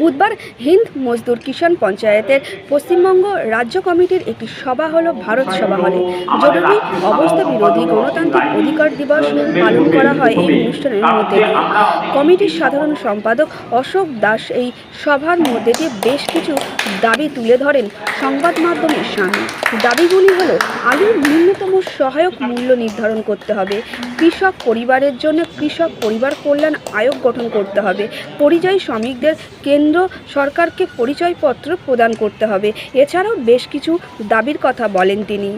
বুধবার হিন্দ মজদুর কিষাণ পঞ্চায়েতের পশ্চিমবঙ্গ রাজ্য কমিটির একটি সভা হল ভারত সভা হলে। জরুরি অবস্থা বিরোধী গণতান্ত্রিক অধিকার দিবস পালন করা হয় এই অনুষ্ঠানের মধ্যে কমিটির সাধারণ সম্পাদক অশোক দাস এই সভার মধ্যে দিয়ে বেশ কিছু দাবি তুলে ধরেন সংবাদ মাধ্যমের সামনে। দাবিগুলি হল, আলুর ন্যূনতম সহায়ক মূল্য নির্ধারণ করতে হবে, কৃষক পরিবারের জন্য কৃষক পরিবার কল্যাণ আয়োগ গঠন করতে হবে, পরিযায়ী শ্রমিকদের কেন্দ্র সরকারকে পরিচয়পত্র প্রদান করতে হবে। এছাড়াও বেশ কিছু দাবির কথা বলেন তিনি।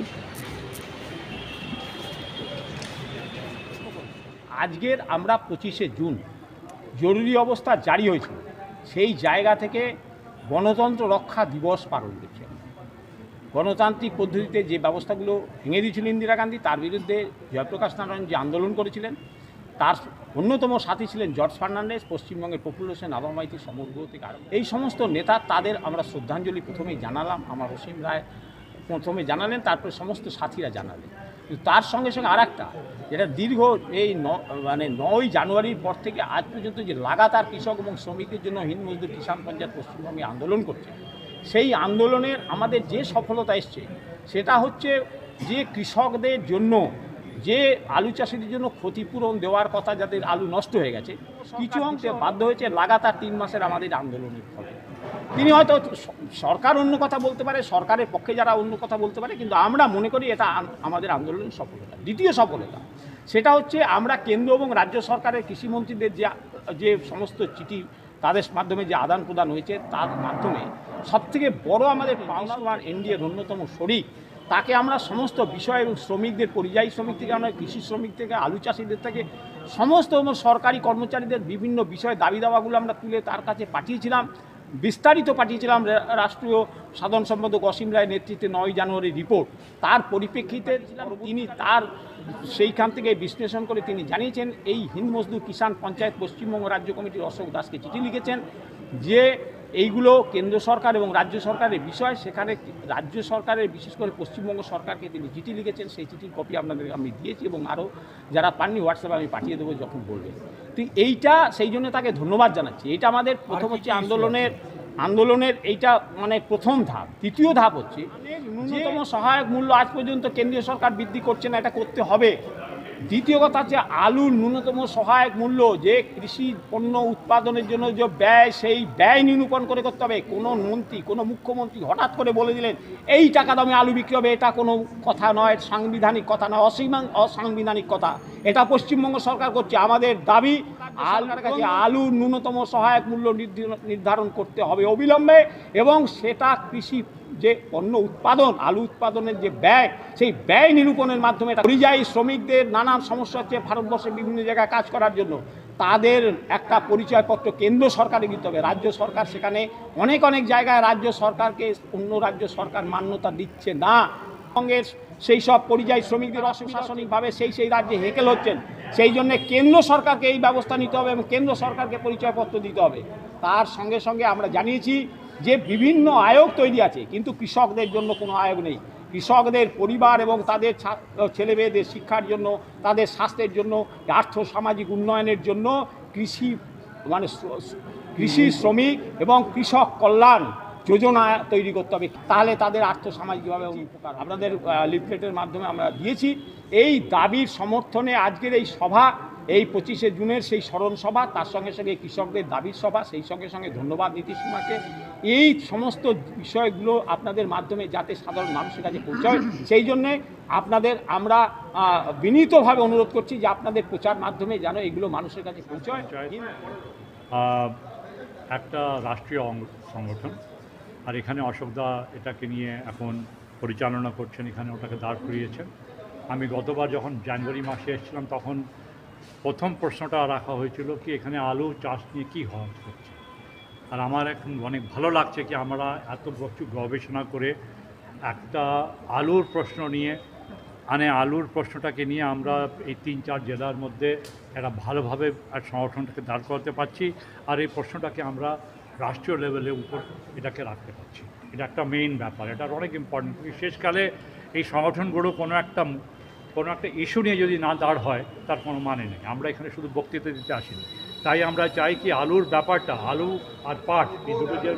আজকের আমরা পঁচিশে জুন, জরুরি অবস্থা জারি হয়েছিল সেই জায়গা থেকে গণতন্ত্র রক্ষা দিবস পালন করছে গণতান্ত্রিক পদ্ধতিতে যে ব্যবস্থাগুলো ভেঙে দিয়েছিল ইন্দিরা গান্ধী, তার বিরুদ্ধে জয়প্রকাশ নারায়ণ যে আন্দোলন করেছিলেন। তার অন্যতম সাথী ছিলেন জর্জ ফার্নান্ডেস পশ্চিমবঙ্গের পপুলেশন আবামাইতি সমগ্র থেকে আরম্ভ এই সমস্ত নেতা তাদের আমরা শ্রদ্ধাঞ্জলি প্রথমেই জানালাম, আমার অসীম রায় প্রথমে জানালেন, তারপরে সমস্ত সাথীরা জানালেন। কিন্তু তার সঙ্গে সঙ্গে আর একটা যেটা দীর্ঘ এই ন মানে নয় জানুয়ারির পর থেকে আজ পর্যন্ত যে লাগাতার কৃষক এবং শ্রমিকদের জন্য হিন্দ মজদুর কিষাণ পঞ্চায়েত পশ্চিমবঙ্গে আন্দোলন করছে, সেই আন্দোলনের আমাদের যে সফলতা এসছে, সেটা হচ্ছে যে কৃষকদের জন্য যে আলু চাষিদের জন্য ক্ষতিপূরণ দেওয়ার কথা যাদের আলু নষ্ট হয়ে গেছে কিছু অংশে বাধ্য হয়েছে লাগাতার তিন মাসের আমাদের আন্দোলনের ফলে। তিনি হয়তো সরকার অন্য কথা বলতে পারে সরকারের পক্ষে যারা অন্য কথা বলতে পারে কিন্তু আমরা মনে করি এটা আমাদের আন্দোলনের সফলতা দ্বিতীয় সফলতা। সেটা হচ্ছে আমরা কেন্দ্র এবং রাজ্য সরকারের কৃষিমন্ত্রীদের যে যে সমস্ত চিঠি তাদের মাধ্যমে যে আদান প্রদান হয়েছে তার মাধ্যমে সবথেকে বড় আমাদের পাওনার এনডিএর অন্যতম শরিক তাকে আমরা সমস্ত বিষয় এবং শ্রমিকদের, পরিযায়ী শ্রমিক থেকে আমরা, কৃষি শ্রমিক থেকে, আলু চাষিদের থেকে, সমস্ত সরকারি কর্মচারীদের বিভিন্ন বিষয় দাবি দাওয়াগুলো আমরা তুলে তার কাছে পাঠিয়েছিলাম। বিস্তারিত পাঠিয়েছিলাম রাষ্ট্রীয় সাধারণ সম্পাদক অসীম রায়ের নেতৃত্বে নয় জানুয়ারি রিপোর্ট। তার পরিপ্রেক্ষিতে তিনি তার সেইখান থেকে বিশ্লেষণ করে তিনি জানিয়েছেন, এই হিন্দ মজদুর কিষাণ পঞ্চায়েত পশ্চিমবঙ্গ রাজ্য কমিটির অশোক দাসকে চিঠি লিখেছেন যে এইগুলো কেন্দ্র সরকার এবং রাজ্য সরকারের বিষয়। সেখানে রাজ্য সরকারের বিশেষ করে পশ্চিমবঙ্গ সরকারকে তিনি চিঠি লিখেছেন। সেই চিঠির কপি আপনাদের আমি দিয়েছি এবং আরও যারা পাননি হোয়াটসঅ্যাপে আমি পাঠিয়ে দেবো যখন বলবেন তো এইটা সেই জন্য তাকে ধন্যবাদ জানাচ্ছি। এটা আমাদের প্রথম হচ্ছে আন্দোলনের আন্দোলনের এইটা মানে প্রথম ধাপ। দ্বিতীয় ধাপ হচ্ছে ন্যূনতম সহায়ক মূল্য আজ পর্যন্ত কেন্দ্রীয় সরকার বৃদ্ধি করছে না এটা করতে হবে। দ্বিতীয় কথা হচ্ছে আলুর ন্যূনতম সহায়ক মূল্য যে কৃষি পণ্য উৎপাদনের জন্য যে ব্যয়, সেই ব্যয় নিরূপণ করে করতে হবে। কোনো মন্ত্রী, কোনো মুখ্যমন্ত্রী হঠাৎ করে বলে দিলেন, এই টাকা দামে আলু বিক্রি হবে, এটা কোনো কথা নয়, সাংবিধানিক কথা নয়, অসীমাং, অসাংবিধানিক কথা। এটা পশ্চিমবঙ্গ সরকার করছে। আমাদের দাবি আলুর ন্যূনতম সহায়ক মূল্য নির্ধারণ- নির্ধারণ করতে হবে অবিলম্বে এবং সেটা কৃষি যে পণ্য উৎপাদন আলু উৎপাদনের যে ব্যয় সেই ব্যয় নিরূপণের মাধ্যমে পরিযায়ী শ্রমিকদের নানান সমস্যা হচ্ছে ভারতবর্ষে বিভিন্ন জায়গায় কাজ করার জন্য। তাদের একটা পরিচয়পত্র কেন্দ্র সরকারে দিতে হবে। রাজ্য সরকার সেখানে অনেক অনেক জায়গায় রাজ্য সরকারকে অন্য রাজ্য সরকার মান্যতা দিচ্ছে না। সঙ্গের সেই সব পরিযায়ী শ্রমিকদের অপ্রশাসনিকভাবে সেই সেই রাজ্যে হেকেল হচ্ছেন। সেই জন্য কেন্দ্র সরকারকে এই ব্যবস্থা নিতে হবে এবং কেন্দ্র সরকারকে পরিচয়পত্র দিতে হবে। তার সঙ্গে সঙ্গে আমরা জানিয়েছি যে বিভিন্ন আয়োগ তৈরি আছে, কিন্তু কৃষকদের জন্য কোনো আয়োগ নেই। কৃষকদের পরিবার এবং তাদের ছেলে মেয়েদের শিক্ষার জন্য, তাদের স্বাস্থ্যের জন্য, আর্থ সামাজিক উন্নয়নের জন্য কৃষি মানে কৃষি শ্রমিক এবং কৃষক কল্যাণ যোজনা তৈরি করতে হবে, তাহলে তাদের আর্থসামাজিকভাবে উপকার আপনাদের লিফলেটের মাধ্যমে আমরা দিয়েছি। এই দাবির সমর্থনে আজকের এই সভা, এই পঁচিশে জুনের সেই স্মরণ সভা, তার সঙ্গে সঙ্গে কৃষকদের দাবির সভা, সেই সঙ্গে সঙ্গে ধন্যবাদ নীতিশ কুমারকে। এই সমস্ত বিষয়গুলো আপনাদের মাধ্যমে যাতে সাধারণ মানুষের কাছে পৌঁছায়, সেই জন্যে আপনাদের আমরা বিনীতভাবে অনুরোধ করছি যে আপনাদের প্রচার মাধ্যমে যেন এগুলো মানুষের কাছে পৌঁছায়। একটা রাষ্ট্রীয় সংগঠন আর এখানে অশোকদা এটাকে নিয়ে এখন পরিচালনা করছেন, এখানে ওটাকে দাঁড় করিয়েছেন। আমি গতবার যখন জানুয়ারি মাসে এসেছিলাম, তখন প্রথম প্রশ্নটা রাখা হয়েছিল কি এখানে আলু চাষ নিয়ে কী হওয়া হচ্ছে? আর আমার এখন অনেক ভালো লাগছে কি আমরা এত প্রচুর গবেষণা করে একটা আলুর প্রশ্ন নিয়ে মানে আলুর প্রশ্নটাকে নিয়ে আমরা এই তিন চার জেলার মধ্যে একটা ভালোভাবে সংগঠনটাকে দাঁড় করাতে পারছি। আর এই প্রশ্নটাকে আমরা রাষ্ট্রীয় লেভেলের উপর এটাকে রাখতে পারছি। এটা একটা মেইন ব্যাপার এটা অনেক ইম্পর্টেন্ট শেষকালে এই সংগঠনগুলো কোনো একটা কোনো একটা ইস্যু নিয়ে যদি না দাঁড় হয়, তার কোনো মানে নেই। আমরা এখানে শুধু বক্তৃতা দিতে আসিনি। তাই আমরা চাই কি আলুর ব্যাপারটা, আলু আর পাট, এই দুটো যে